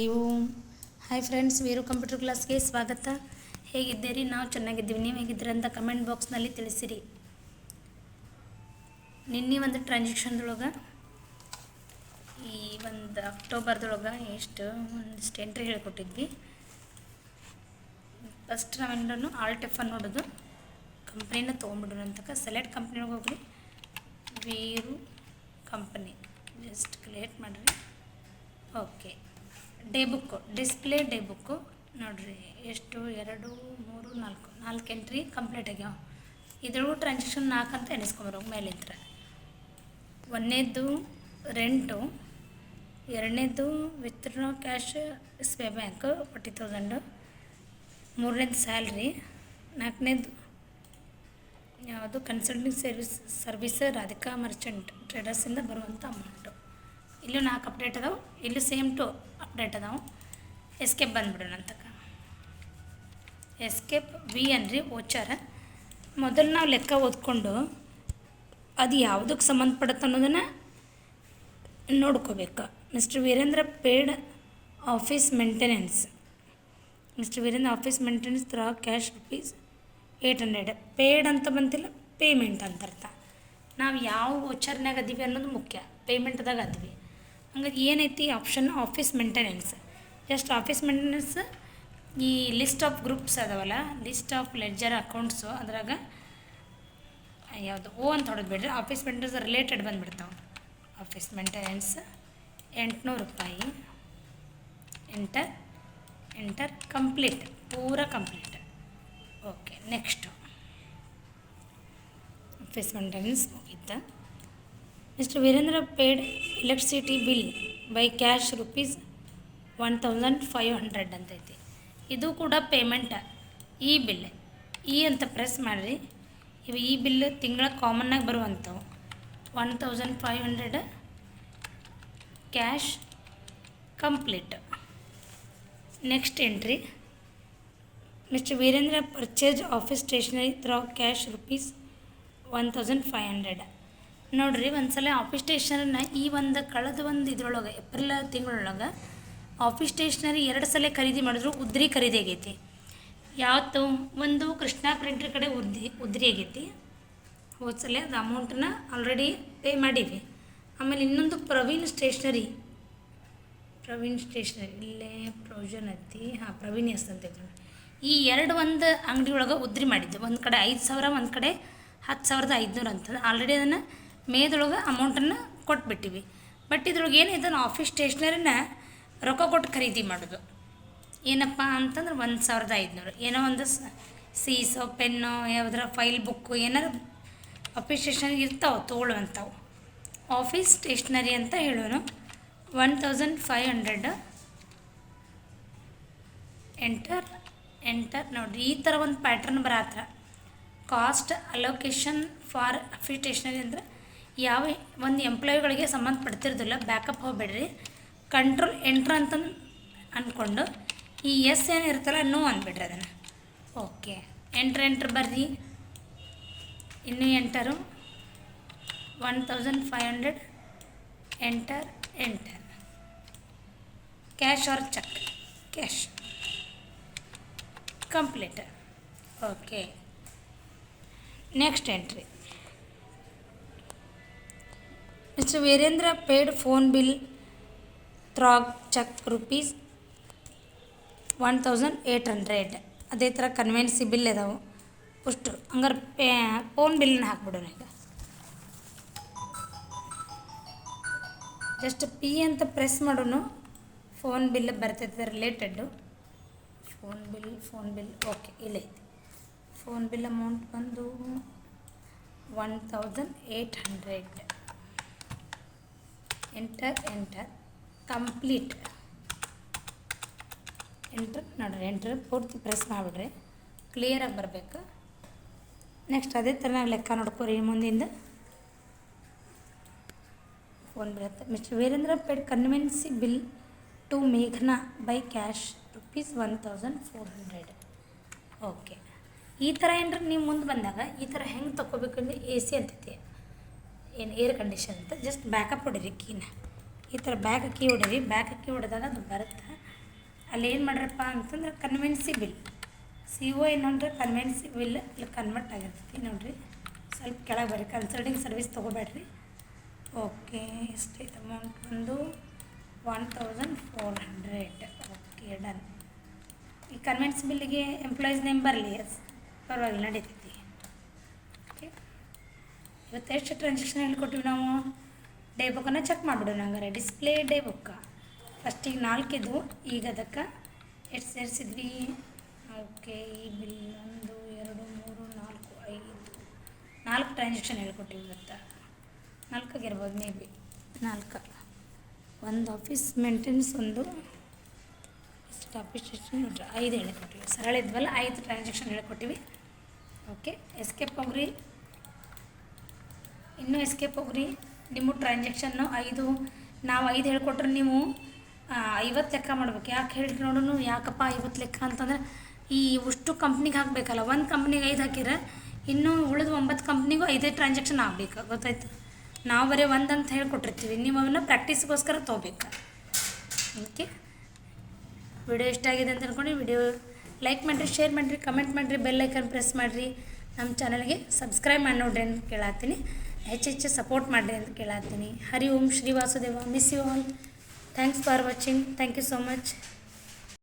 Hi friends Veeru computer ಕ್ಲಾಸ್ಗೆ ಸ್ವಾಗತ. ಹೇಗಿದ್ದೀರಿ? ನಾವು ಚೆನ್ನಾಗಿದ್ದೀವಿ. ನೀವು ಹೇಗಿದ್ದೀರಿ ಅಂತ ಕಮೆಂಟ್ ಬಾಕ್ಸ್ನಲ್ಲಿ ತಿಳಿಸಿರಿ. ನಿನ್ನೆ ಒಂದು ಟ್ರಾನ್ಸಾಕ್ಷನ್ದೊಳಗೆ ಈ ಒಂದು ಅಕ್ಟೋಬರ್ದೊಳಗೆ ಎಷ್ಟು ಒಂದಿಷ್ಟು ಎಂಟ್ರಿ ಹೇಳ್ಕೊಟ್ಟಿದ್ವಿ. ಫಸ್ಟ್ ನಾವೆಲ್ಲರೂ ಆಲ್ ಅನ್ನು ನೋಡೋದು ಕಂಪ್ನಿನ ತೊಗೊಂಬಿಡೋಣ ಅಂತಕ ಸೆಲೆಕ್ಟ್ ಕಂಪ್ನಿಯೊಳಗೆ ಹೋಗ್ರಿ. ವೀರು ಕಂಪನಿ ಜಸ್ಟ್ ಕ್ರಿಯೇಟ್ ಮಾಡಿರಿ. Okay day book display day book ನೋಡಿರಿ, ಎಷ್ಟು? ಎರಡು, ಮೂರು, ನಾಲ್ಕು. ನಾಲ್ಕು ಎಂಟ್ರಿ ಕಂಪ್ಲೀಟ್ ಆಗ್ಯಾವ. ಇದ್ರೊಳಗೂ ಟ್ರಾನ್ಸಾಕ್ಷನ್ ನಾಲ್ಕು ಅಂತ ಎಣಿಸ್ಕೊಂಬರೋ ಮೇಲಿದ್ರೆ ಒಂದನೇದು ರೆಂಟು ಎರಡನೇದು withdraw cash I bank forty thousand ಮೂರನೇದು ಸ್ಯಾಲ್ರಿ ನಾಲ್ಕನೇದು ಯಾವುದು? Consulting service service Radhika merchant ಟ್ರೇಡರ್ಸಿಂದ ಬರುವಂಥ ಅಮೌಂಟು ಇಲ್ಲೂ ನಾಲ್ಕು ಅಪ್ಡೇಟ್ ಅದಾವೆ. ಇಲ್ಲೂ ಸೇಮ್ ಟು ಅಪ್ಡೇಟ್ ಅದಾವೆ. ಎಸ್ಕೇಪ್ ಬಂದ್ಬಿಡೋಣ ಅಂತಕ ಎಸ್ಕೇಪ್ ವಿ ಅನ್ರಿ ಓಚಾರ ಮೊದಲು ನಾವು ಲೆಕ್ಕ ಓದ್ಕೊಂಡು ಅದು ಯಾವುದಕ್ಕೆ ಸಂಬಂಧಪಡುತ್ತೆ ಅನ್ನೋದನ್ನು ನೋಡ್ಕೋಬೇಕು. Mister Virendra paid office maintenance mister Virendra office maintenance through cash rupees eight hundred paid ಅಂತ ಬಂತಿಲ್ಲ ಪೇಮೆಂಟ್ ಅಂತ ಅರ್ಥ. ನಾವು ಯಾವ ವೋಚರ್ನಾಗ ಅದೀವಿ ಅನ್ನೋದು ಮುಖ್ಯ. ಪೇಮೆಂಟ್ದಾಗ ಅದೀವಿ. ಹಂಗಾಗಿ ಏನೈತಿ option office maintenance just office maintenance ಈ ಲಿಸ್ಟ್ ಆಫ್ ಗ್ರೂಪ್ಸ್ ಅದಾವಲ್ಲ ಲಿಸ್ಟ್ ಆಫ್ ಲೆಡ್ಜರ್ ಅಕೌಂಟ್ಸು ಅದ್ರಾಗ, ಯಾವುದು ಓ ಅಂತ ಹೊಡೆದು ಬಿಡ್ರಿ. ಆಫೀಸ್ ಮೇಂಟೆನೆನ್ಸ್ ರಿಲೇಟೆಡ್ ಬಂದುಬಿಡ್ತಾವೆ. ಆಫೀಸ್ ಮೇಂಟೆನೆನ್ಸ್ ಎಂಟುನೂರು ರೂಪಾಯಿ. ಎಂಟರ್ ಎಂಟರ್ ಕಂಪ್ಲೀಟ್ ಪೂರ complete okay next office maintenance ಮುಗೀತ. Mister Virendra paid electricity bill by cash rupees one thousand five hundred ಅಂತೈತಿ ಇದು ಕೂಡ ಪೇಮೆಂಟ ಈ ಬಿಲ್ ಈ ಅಂತ ಪ್ರೆಸ್ ಮಾಡಿರಿ. ಇವು ಈ ಬಿಲ್ ತಿಂಗಳ ಕಾಮನ್ನಾಗಿ ಬರುವಂಥವು one thousand five hundred cash complete next entry mister Virendra purchase office stationery through cash rupees one thousand five hundred ನೋಡಿರಿ ಒಂದು ಸಲ ಆಫೀಸ್ ಸ್ಟೇಷನರಿನ ಈ ಒಂದು ಕಳೆದ ಒಂದು ಇದ್ರೊಳಗೆ, ಏಪ್ರಿಲ್ ತಿಂಗಳೊಳಗೆ ಆಫೀಸ್ ಸ್ಟೇಷನರಿ ಎರಡು ಸಲ ಖರೀದಿ ಮಾಡಿದ್ರು, ಉದ್ರಿ ಖರೀದಿ ಆಗೈತಿ. ಯಾವತ್ತು? ಒಂದು ಕೃಷ್ಣ ಪ್ರಿಂಟ್ರ್ ಕಡೆ ಉದ್ರಿ ಉದ್ರಿ ಆಗೈತಿ. ಹೋದ ಸಲ ಅದು ಅಮೌಂಟನ್ನ ಆಲ್ರೆಡಿ ಪೇ ಮಾಡಿವಿ. ಆಮೇಲೆ ಇನ್ನೊಂದು ಪ್ರವೀಣ್ ಸ್ಟೇಷ್ನರಿ ಪ್ರವೀಣ್ ಸ್ಟೇಷ್ನರಿ ಇಲ್ಲೇ ಪ್ರೊವಿಷನ್ ಐತಿ ಹಾಂ, ಪ್ರವೀಣ್ ಎಸ್ ಅಂತ ಈ ಎರಡು ಒಂದು ಅಂಗಡಿ ಒಳಗೆ ಉದ್ರಿ ಮಾಡಿದ್ದೆ. ಒಂದು ಕಡೆ ಐದು ಸಾವಿರ, ಒಂದು ಕಡೆ ಹತ್ತು ಸಾವಿರದ ಐದುನೂರು ಅಂತಂದು. ಆಲ್ರೆಡಿ ಅದನ್ನು ಮೇದೊಳಗೆ ಅಮೌಂಟನ್ನು ಕೊಟ್ಬಿಟ್ಟಿವಿ. ಬಟ್ ಇದ್ರೊಳಗೆ ಏನಿದೆ? ನಾವು ಆಫೀಸ್ ಸ್ಟೇಷ್ನರಿನ ರೊಕ್ಕ ಕೊಟ್ಟು ಖರೀದಿ ಮಾಡೋದು. ಏನಪ್ಪ ಅಂತಂದ್ರೆ ಒಂದು ಸಾವಿರದ ಐದುನೂರು. ಏನೋ ಒಂದು ಸೀಸೋ ಪೆನ್ನು ಯಾವುದರ ಫೈಲ್ ಬುಕ್ಕು ಏನಾರು ಆಫೀಸ್ ಸ್ಟೇಷನರಿ ಇರ್ತಾವೆ ತೊಗೊಳ್ಳುವಂಥವು ಆಫೀಸ್ ಸ್ಟೇಷ್ನರಿ ಅಂತ ಹೇಳೋನು one thousand five hundred enter enter ನೋಡಿರಿ. ಈ ಥರ ಒಂದು pattern ಬರತ್ರ. Cost allocation for office stationery ಅಂದರೆ ಯಾವ ಒಂದು ಎಂಪ್ಲಾಯಿಗಳಿಗೆ ಸಂಬಂಧಪಡ್ತಿರೋದಿಲ್ಲ ಬ್ಯಾಕಪ್ ಹೋಗಬೇಡ್ರಿ. ಕಂಟ್ರೋಲ್ ಎಂಟ್ರ್ ಅಂತ ಅಂದ್ಕೊಂಡು ಈ ಎಸ್ ಏನಿರುತ್ತಲ್ಲ ನೋ ಅಂದ್ಬಿಡ್ರಿ ಅದನ್ನು. ಓಕೆ ಎಂಟ್ರ್ ಎಂಟ್ರ್ ಬರ್ರಿ. ಇನ್ನೂ enter one thousand five hundred enter enter cash or cheque cash complete okay next entry mister Virendra paid phone bill through cheque rupees one thousand eight hundred ಅದೇ ಥರ ಕನ್ವೆನ್ಸಿ bill ಇದಾವೆ. ಅಷ್ಟು ಹಂಗಾರೆ pay phone ಬಿಲ್ನ ಹಾಕ್ಬಿಡೋಣ ಈಗ. ಜಸ್ಟ್ ಪಿ ಅಂತ press ಮಾಡೋಣ ಫೋನ್ ಬಿಲ್ ಬರ್ತೈತೆ related phone bill phone bill okay ಇಲ್ಲೈತಿ phone bill amount ಬಂದು one thousand eight hundred enter enter complete enter ನೋಡ್ರಿ ಎಂಟ್ರ್ ಪೂರ್ತಿ ಪ್ರೆಸ್ ಮಾಡಿಬಿಡ್ರಿ. ಕ್ಲಿಯರಾಗಿ ಬರಬೇಕು. ನೆಕ್ಸ್ಟ್ ಅದೇ ಥರ ನಾವು ಲೆಕ್ಕ ನೋಡ್ಕೋರಿ ಮುಂದಿಂದ. ಫೋನ್ ಬರುತ್ತೆ mister Virendra paid conveyance bill to ಮೇಘನಾ by cash rupees one thousand four hundred okay ಈ ಥರ ಏನ್ರಿ, ನೀವು ಮುಂದೆ ಬಂದಾಗ ಈ ಥರ ಹೆಂಗೆ ತೊಗೋಬೇಕಂದ್ರೆ ಎ ಸಿ ಅಂತೈತಿ ಏನು ಏರ್ ಕಂಡೀಷನ್ ಅಂತ? ಜಸ್ಟ್ ಬ್ಯಾಕಪ್ ಹೊಡೀರಿ ಕೀನ ಈ ಥರ ಬ್ಯಾಕ್ ಕೀ ಹೊಡೀರಿ ಬ್ಯಾಕ್ ಕೀ ಹೊಡೆದಾಗ ಅದು ಬರುತ್ತೆ? ಅಲ್ಲಿ ಏನು ಮಾಡ್ರಪ್ಪ ಅಂತಂದ್ರೆ ಕನ್ವೆನ್ಸಿ ಬಿಲ್ ಸಿ ಒ ಏನು ನೋಡ್ರಿ ಕನ್ವೆನ್ಸಿ ಬಿಲ್ ಇಲ್ಲಿ ಕನ್ವರ್ಟ್ ಆಗಿರ್ತೈತಿ ನೋಡಿರಿ. ಸ್ವಲ್ಪ ಕೆಳಗೆ ಬರ್ರಿ. ಕನ್ಸಲ್ಟಿಂಗ್ ಸರ್ವಿಸ್ ತೊಗೋಬೇಡ್ರಿ. ಓಕೆ ಎಷ್ಟೈತೆ ಅಮೌಂಟ್ ಒಂದು one thousand four hundred okay done ಈ ಕನ್ವೆನ್ಸ್ ಬಿಲ್ಲಿಗೆ ಎಂಪ್ಲಾಯೀಸ್ ನೇಮ್ ಬರಲಿ? ಪರವಾಗಿಲ್ಲ, ನಡೀತೈತಿ. ಇವತ್ತು ಎಷ್ಟು ಟ್ರಾನ್ಸಾಕ್ಷನ್ ಹೇಳ್ಕೊಟ್ಟಿವಿ ನಾವು? ಡೇ ಬುಕ್ಕನ್ನ ಚೆಕ್ ಮಾಡಿಬಿಡೋಣ ಹಂಗಾರೆ. ಡಿಸ್ಪ್ಲೇ ಡೇ ಬುಕ್ಕ ಫಸ್ಟಿಗೆ ನಾಲ್ಕಿದ್ವು ಈಗ ಅದಕ್ಕೆ ಎಷ್ಟು ಸೇರಿಸಿದ್ವಿ? ಓಕೆ, ಈ ಬಿಲ್ ಒಂದು, ಎರಡು, ಮೂರು, ನಾಲ್ಕು, ಐದು. ನಾಲ್ಕು ಟ್ರಾನ್ಸಾಕ್ಷನ್ ಹೇಳ್ಕೊಟ್ಟಿವಿ ಇವತ್ತು. ನಾಲ್ಕಾಗಿರ್ಬೋದು ಮೇ ಬಿ ನಾಲ್ಕು. ಒಂದು ಆಫೀಸ್ ಮೇಂಟೆನ್ಸ್ ಒಂದು ಆಫೀಸ್ ಐದು ಹೇಳ್ಕೊಟ್ಟಿವಿ ಸರಳ ಇದ್ವಲ್ಲ, ಐದು ಟ್ರಾನ್ಸಾಕ್ಷನ್ ಹೇಳ್ಕೊಟ್ಟಿವಿ ಓಕೆ ಎಸ್ಕೇಪ್ ಹೋಗ್ರಿ. ಇನ್ನೂ ಎಸ್ಕೇಪ್ ಹೋಗ್ರಿ. ನಿಮ್ಮ ಟ್ರಾನ್ಸಾಕ್ಷನ್ನು ಐದು, ನಾವು ಐದು ಹೇಳ್ಕೊಟ್ರೆ ನೀವು ಐವತ್ತು ಲೆಕ್ಕ ಮಾಡ್ಬೇಕು. ಯಾಕೆ ಹೇಳಿ ನೋಡೋಣ ಯಾಕಪ್ಪ ಐವತ್ತು ಲೆಕ್ಕ ಅಂತಂದ್ರೆ, ಈ ಉಷ್ಟು ಕಂಪ್ನಿಗೆ ಹಾಕಬೇಕಲ್ಲ, ಒಂದು ಕಂಪ್ನಿಗೆ ಐದು ಹಾಕಿದ್ರೆ, ಇನ್ನೂ ಉಳಿದ ಒಂಬತ್ತು ಕಂಪ್ನಿಗೂ ಐದೇ ಟ್ರಾನ್ಸಾಕ್ಷನ್ ಆಗಬೇಕು. ಗೊತ್ತಾಯ್ತು? ನಾವು ಬರೀ ಒಂದು ಅಂತ ಹೇಳ್ಕೊಟ್ಟಿರ್ತೀವಿ. ನೀವು ಅವನ್ನ ಪ್ರಾಕ್ಟೀಸ್ಗೋಸ್ಕರ ತೊಗೋಬೇಕು. ಓಕೆ ವಿಡಿಯೋ ಇಷ್ಟ ಆಗಿದೆ ಅಂತ ಅಂದ್ಕೊಂಡು ವಿಡಿಯೋ ಲೈಕ್ ಮಾಡಿರಿ ಶೇರ್ ಮಾಡಿರಿ ಕಮೆಂಟ್ ಮಾಡಿರಿ ಬೆಲ್ ಐಕನ್ ಪ್ರೆಸ್ ಮಾಡಿರಿ. ನಮ್ಮ ಚಾನಲ್ಗೆ ಸಬ್ಸ್ಕ್ರೈಬ್ ಮಾಡಿ ನೋಡ್ರಿ ಅಂತ ಕೇಳತ್ತೀನಿ. ಹೆಚ್ಚು ಹೆಚ್ಚು ಸಪೋರ್ಟ್ ಮಾಡಿರಿ ಅಂತ ಕೇಳತ್ತೀನಿ. Hari Om Shri Vasudeva miss you all thanks for watching thank you so much